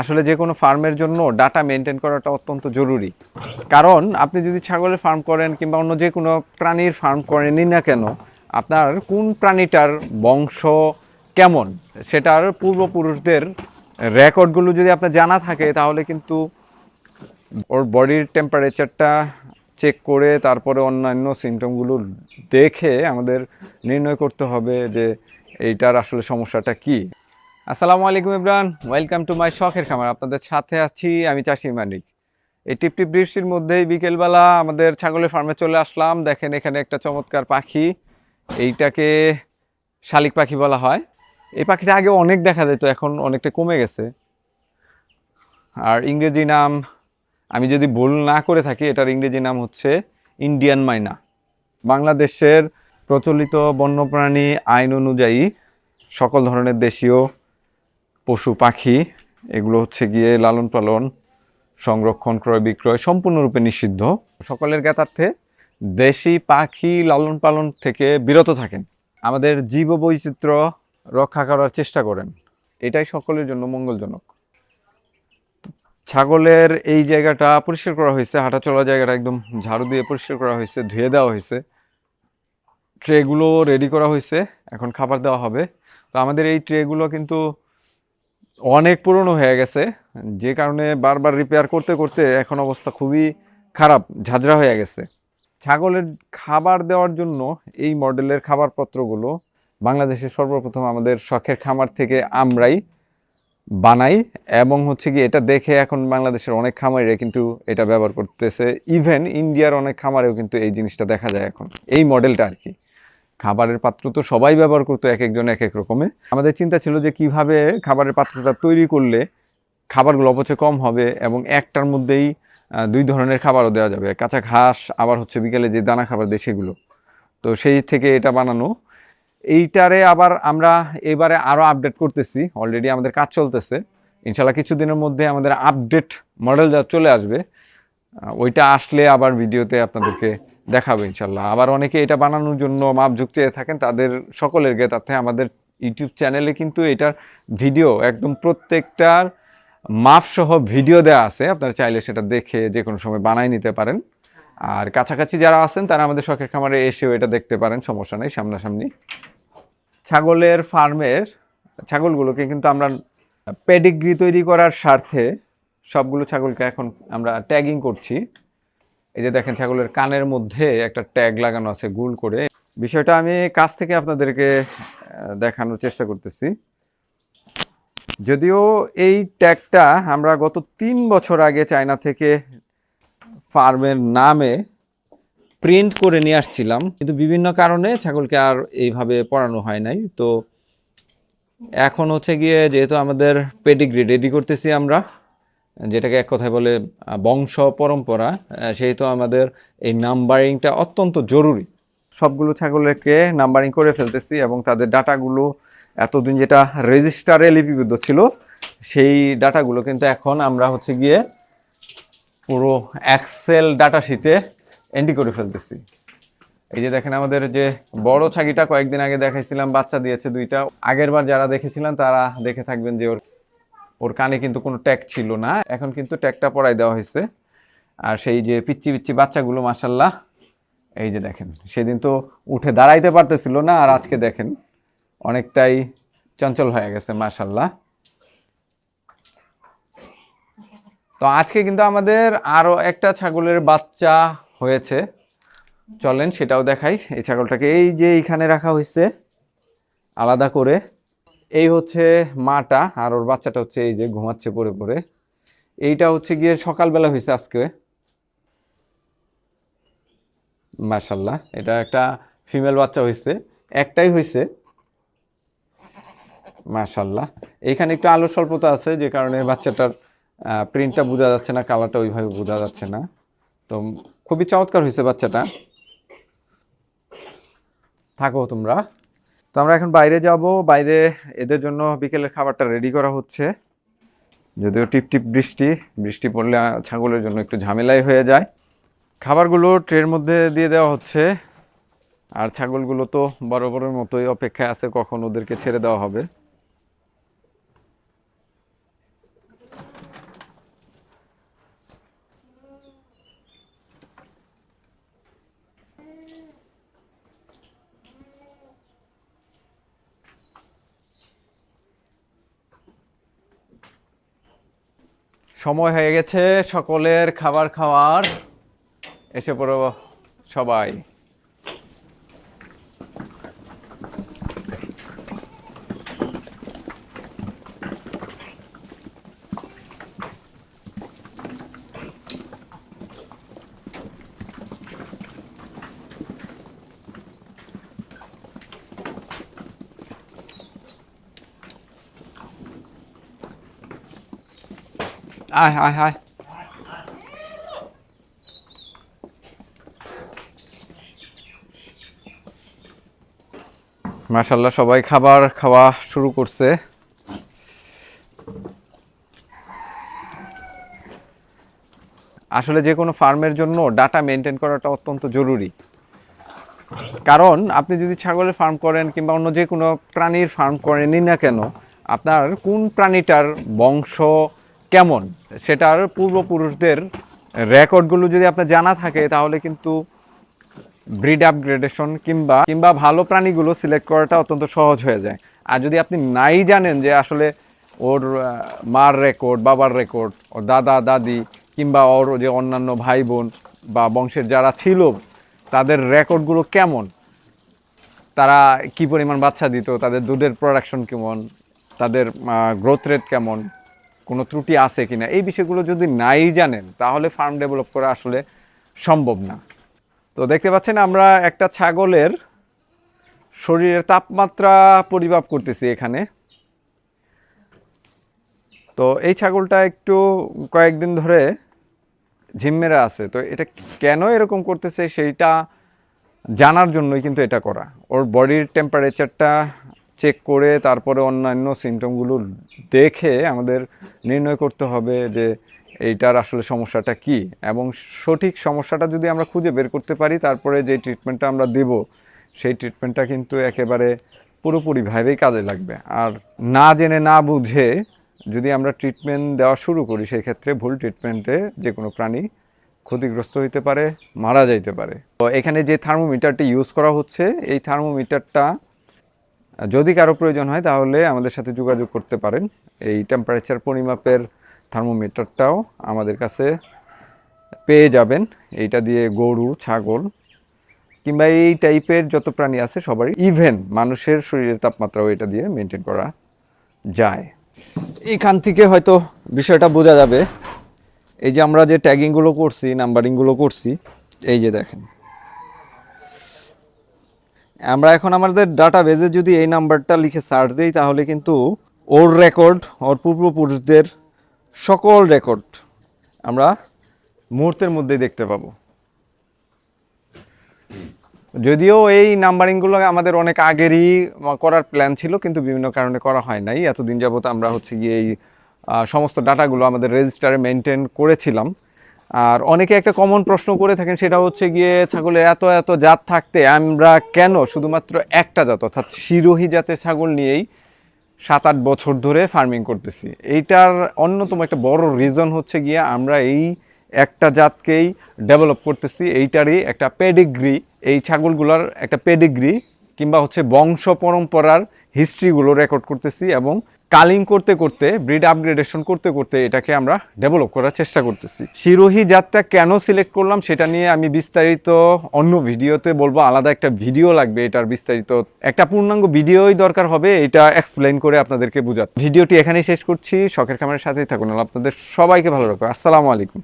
আসলে যে কোনো ফার্মের জন্য ডাটা মেনটেন করাটা অত্যন্ত জরুরি। কারণ আপনি যদি ছাগলের ফার্ম করেন কিংবা অন্য যে কোনো প্রাণীর ফার্ম করেনই না কেন, আপনার কোন প্রাণীটার বংশ কেমন, সেটার পূর্বপুরুষদের রেকর্ডগুলো যদি আপনার জানা থাকে, তাহলে কিন্তু ওর বডির টেম্পারেচারটা চেক করে তারপরে অন্যান্য সিমটমগুলো দেখে আমাদের নির্ণয় করতে হবে যে এইটার আসলে সমস্যাটা কি। আসসালামু আলাইকুম ইমরান। ওয়েলকাম টু মাই শখের খামার। আপনাদের সাথে আছি আমি চাষি মানিক। এই টিপ টিপ বৃষ্টির মধ্যেই বিকেলবেলা আমাদের ছাগলের ফার্মে চলে আসলাম। দেখেন এখানে একটা চমৎকার পাখি। এইটাকে শালিক পাখি বলা হয়। এই পাখিটা আগে অনেক দেখা যেত, এখন অনেকটা কমে গেছে। আর ইংরেজি নাম, আমি যদি ভুল না করে থাকি, এটার ইংরেজি নাম হচ্ছে ইন্ডিয়ান মাইনা। বাংলাদেশের প্রচলিত বন্যপ্রাণী আইন অনুযায়ী সকল ধরনের দেশীয় পশু, পাখি, এগুলো হচ্ছে গিয়ে লালন পালন, সংরক্ষণ, ক্রয়, বিক্রয় সম্পূর্ণরূপে নিষিদ্ধ। সকলের জ্ঞাতার্থে দেশি পাখি লালন পালন থেকে বিরত থাকেন। আমাদের জীব বৈচিত্র্য রক্ষা করার চেষ্টা করেন। এটাই সকলের জন্য মঙ্গলজনক। ছাগলের এই জায়গাটা পরিষ্কার করা হয়েছে, হাঁটা চলার জায়গাটা একদম ঝাড়ু দিয়ে পরিষ্কার করা হয়েছে, ধুয়ে দেওয়া হয়েছে। ট্রেগুলো রেডি করা হয়েছে, এখন খাবার দেওয়া হবে। তো আমাদের এই ট্রেগুলো কিন্তু অনেক পুরনো হয়ে গেছে, যে কারণে বারবার রিপেয়ার করতে করতে এখন অবস্থা খুবই খারাপ, ঝাঁঝরা হয়ে গেছে। ছাগলের খাবার দেওয়ার জন্য এই মডেলের খাবারপত্রগুলো বাংলাদেশে সর্বপ্রথম আমাদের শখের খামার থেকে আমরাই বানাই এবং হচ্ছে কি এটা দেখে এখন বাংলাদেশের অনেক খামারে কিন্তু এটা ব্যবহার করতেছে। ইভেন ইন্ডিয়ার অনেক খামারেও কিন্তু এই জিনিসটা দেখা যায় এখন, এই মডেলটা আর কি। খাবারের পাত্র তো সবাই ব্যবহার করতো এক একজন এক এক রকমে। আমাদের চিন্তা ছিল যে কীভাবে খাবারের পাত্রটা তৈরি করলে খাবারগুলো অপচয় কম হবে এবং একটার মধ্যেই দুই ধরনের খাবারও দেওয়া যাবে। কাঁচা ঘাস, আবার হচ্ছে বিকেলে যে দানা খাবার দেয় সেগুলো। তো সেই থেকে এটা বানানো। এইটারে আবার আমরা এবারে আরও আপডেট করতেছি। অলরেডি আমাদের কাজ চলতেছে। ইনশাল্লাহ কিছুদিনের মধ্যে আমাদের আপডেট মডেল যা চলে আসবে। ওইটা আসলে আবার ভিডিওতে আপনাদেরকে দেখাবো ইনশাল্লাহ। আবার অনেকে এটা বানানোর জন্য মাপ চেয়ে থাকেন, তাদের সকলের জ্ঞাতার্থে আমাদের ইউটিউব চ্যানেলে কিন্তু এটার ভিডিও, একদম প্রত্যেকটার মাপসহ ভিডিও দেওয়া আছে। আপনারা চাইলে সেটা দেখে যে কোনো সময় বানাই নিতে পারেন। আর কাছাকাছি যারা আছেন, তারা আমাদের শখের খামারে এসেও এটা দেখতে পারেন, সমস্যা নেই, সামনাসামনি। ছাগলের ফার্মের ছাগলগুলোকে কিন্তু আমরা পেডিগ্রি তৈরি করার স্বার্থে সবগুলো ছাগলকে এখন আমরা ট্যাগিং করছি। এই যে দেখেন ছাগলের কানের মধ্যে একটা ট্যাগ লাগানো আছে গুল করে। বিষয়টা আমি কাছ থেকে আপনাদেরকে দেখানোর চেষ্টা করতেছি। যদিও এই ট্যাগটা আমরা গত তিন বছর আগে চায়না থেকে ফার্মের নামে প্রিন্ট করে নিয়ে আসছিলাম। কিন্তু বিভিন্ন কারণে ছাগলকে আর এইভাবে পড়ানো হয় নাই। তো এখন হচ্ছে গিয়ে যেহেতু আমাদের পেডিগ্রি রেডি করতেছি আমরা যেটাকে এক কথায় বলে বংশ পরম্পরা সেহেতু আমাদের এই নাম্বারিংটা অত্যন্ত জরুরি। সবগুলো ছাগলকে নাম্বারিং করে ফেলতেছি এবং তাদের ডাটাগুলো এতদিন যেটা রেজিস্টারে লিপিবদ্ধ ছিল, সেই ডাটাগুলো কিন্তু এখন আমরা হচ্ছে গিয়ে পুরো এক্সেল ডাটা শিটে এন্ট্রি করে ফেলতেছি। এই যে দেখেন আমাদের যে বড় ছাগিটা কয়েকদিন আগে দেখাইছিলাম, বাচ্চা দিয়েছে দুইটা। আগের বার যারা দেখেছিলাম তারা দেখে থাকবেন যে ওর ওর কানে কিন্তু কোনো ট্যাগ ছিল না। এখন কিন্তু ট্যাগটা পরাই দেওয়া হয়েছে। আর সেই যে পিচ্ছি পিচ্ছি বাচ্চাগুলো মাসাল্লাহ এই যে দেখেন, সেদিন তো উঠে দাঁড়াইতে পারতেছিল না, আর আজকে দেখেন, অনেকটাই চঞ্চল হয়ে গেছে মাসাল্লাহ তো আজকে কিন্তু আমাদের আরও একটা ছাগলের বাচ্চা হয়েছে। চলেন সেটাও দেখাই। এই ছাগলটাকে এই যে এইখানে রাখা হয়েছে, আলাদা করে। এই হচ্ছে মাটা আর ওর বাচ্চাটা হচ্ছে এই যে ঘুমাচ্ছে পরে পরে এইটা হচ্ছে গিয়ে সকালবেলা হয়েছে আজকে। মাশাল্লাহ এটা একটা ফিমেল বাচ্চা হয়েছে, একটাই হয়েছে। মাশাল্লাহ এখানে একটু আলো স্বল্পতা আছে, যে কারণে বাচ্চাটার প্রিন্টটা বোঝা যাচ্ছে না কালারটা ওইভাবে বোঝা যাচ্ছে না। তো খুবই চমৎকার হয়েছে বাচ্চাটা। থাকো তোমরা। তো আমরা এখন বাইরে যাব। বাইরে এদের জন্য বিকেলের খাবারটা রেডি করা হচ্ছে। যদিও টিপ টিপ বৃষ্টি বৃষ্টি পড়লে ছাগলের জন্য একটু ঝামেলাই হয়ে যায়। খাবারগুলো ট্রের মধ্যে দিয়ে দেওয়া হচ্ছে। আর ছাগলগুলো তো বড় বড়ের মতোই অপেক্ষায় আছে, কখন ওদেরকে ছেড়ে দেওয়া হবে। সময় হয়ে গেছে সকলের খাবার খাওয়ার। এসে পড়ো সবাই। আয় আয় আয় মাশাল্লাহ সবাই খাবার খাওয়া শুরু করছে। আসলে যে কোনো ফার্মের জন্য ডাটা মেনটেন করাটা অত্যন্ত জরুরি। কারণ আপনি যদি ছাগলের ফার্ম করেন কিংবা অন্য যে কোনো প্রাণীর ফার্ম করেনই না কেন, আপনার কোন প্রাণীটার বংশ কেমন? সেটার পূর্বপুরুষদের রেকর্ডগুলো যদি আপনার জানা থাকে, তাহলে কিন্তু ব্রিড আপগ্রেডেশন কিংবা কিংবা ভালো প্রাণীগুলো সিলেক্ট করাটা অত্যন্ত সহজ হয়ে যায়। আর যদি আপনি নাই জানেন যে আসলে ওর মার রেকর্ড বাবার রেকর্ড ওর দাদা, দাদি কিংবা ওর যে অন্যান্য ভাই বোন বা বংশের যারা ছিল, তাদের রেকর্ডগুলো কেমন? তারা কি পরিমাণ বাচ্চা দিত? তাদের দুধের প্রোডাকশন কেমন? তাদের গ্রোথ রেট কেমন? কোনো ত্রুটি আছে কি না এই বিষয়গুলো যদি নাই জানেন, তাহলে ফার্ম ডেভেলপ করা আসলে সম্ভব না। তো দেখতে পাচ্ছেন আমরা একটা ছাগলের শরীরের তাপমাত্রা পরিমাপ করতেছি এখানে। তো এই ছাগলটা একটু কয়েকদিন ধরে ঝিমমেরা আছে, তো এটা কেন এরকম করতেছে সেইটা জানার জন্যই কিন্তু এটা করা। ওর বডির টেম্পারেচারটা চেক করে তারপরে অন্যান্য সিমটমগুলো দেখে আমাদের নির্ণয় করতে হবে যে এইটার আসলে সমস্যাটা কি এবং সঠিক সমস্যাটা যদি আমরা খুঁজে বের করতে পারি, তারপরে যে ট্রিটমেন্টটা আমরা দেব, সেই ট্রিটমেন্টটা কিন্তু একেবারে পুরোপুরিভাবেই কাজে লাগবে। আর না জেনে না বুঝে যদি আমরা ট্রিটমেন্ট দেওয়া শুরু করি, সেই ক্ষেত্রে ভুল ট্রিটমেন্টে যে কোনো প্রাণী ক্ষতিগ্রস্ত হইতে পারে, মারা যাইতে পারে। তো এখানে যে থার্মোমিটারটি ইউজ করা হচ্ছে, এই থার্মোমিটারটা যদি কারও প্রয়োজন হয় তাহলে আমাদের সাথে যোগাযোগ করতে পারেন। এই টেম্পারেচার পরিমাপের থার্মোমিটারটাও আমাদের কাছে পেয়ে যাবেন। এইটা দিয়ে গরু, ছাগল কিংবা এই টাইপের যত প্রাণী আছে সবারই ইভেন মানুষের শরীরের তাপমাত্রাও এটা দিয়ে মেনটেন করা যায়। এখান থেকে হয়তো বিষয়টা বোঝা যাবে। এই যে আমরা যে ট্যাগিংগুলো করছি নাম্বারিংগুলো করছি, এই যে দেখেন। আমরা এখন আমাদের ডাটা বেজে যদি এই নাম্বারটা লিখে সার্চ দিই, তাহলে কিন্তু ওর রেকর্ড ওর পূর্বপুরুষদের সকল রেকর্ড আমরা মুহূর্তের মধ্যেই দেখতে পাবো। যদিও এই নাম্বারিংগুলো আমাদের অনেক আগেরই করার প্ল্যান ছিল, কিন্তু বিভিন্ন কারণে করা হয় নাই। এতদিন যাবত আমরা হচ্ছে গিয়ে এই সমস্ত ডাটাগুলো আমাদের রেজিস্টারে মেনটেন করেছিলাম। আর অনেকে একটা কমন প্রশ্ন করে থাকেন, সেটা হচ্ছে গিয়ে ছাগলের এত এত জাত থাকতে আমরা কেন শুধুমাত্র একটা জাত, অর্থাৎ শিরোহী জাতের ছাগল নিয়েই সাত আট বছর ধরে ফার্মিং করতেছি। এইটার অন্যতম একটা বড় রিজন হচ্ছে গিয়ে আমরা এই একটা জাতকেই ডেভেলপ করতেছি, এইটারই একটা পেডিগ্রি এই ছাগলগুলোর একটা পেডিগ্রি কিংবা হচ্ছে বংশ পরম্পরার হিস্ট্রিগুলো রেকর্ড করতেছি এবং কালিং করতে করতে ব্রিড আপগ্রেডেশন করতে করতে এটাকে আমরা ডেভেলপ করার চেষ্টা করতেছি। শিরোহী জাতটা কেন সিলেক্ট করলাম সেটা নিয়ে আমি বিস্তারিত অন্য ভিডিওতে বলব, আলাদা একটা ভিডিও লাগবে এটার বিস্তারিত। একটা পূর্ণাঙ্গ ভিডিওই দরকার হবে, এটা এক্সপ্লেন করে আপনাদেরকে বোঝাতে। ভিডিওটি এখানেই শেষ করছি, শখের খামারের সাথেই থাকুন আপনাদের সবাইকে ভালো রাখবে আসসালামু আলাইকুম।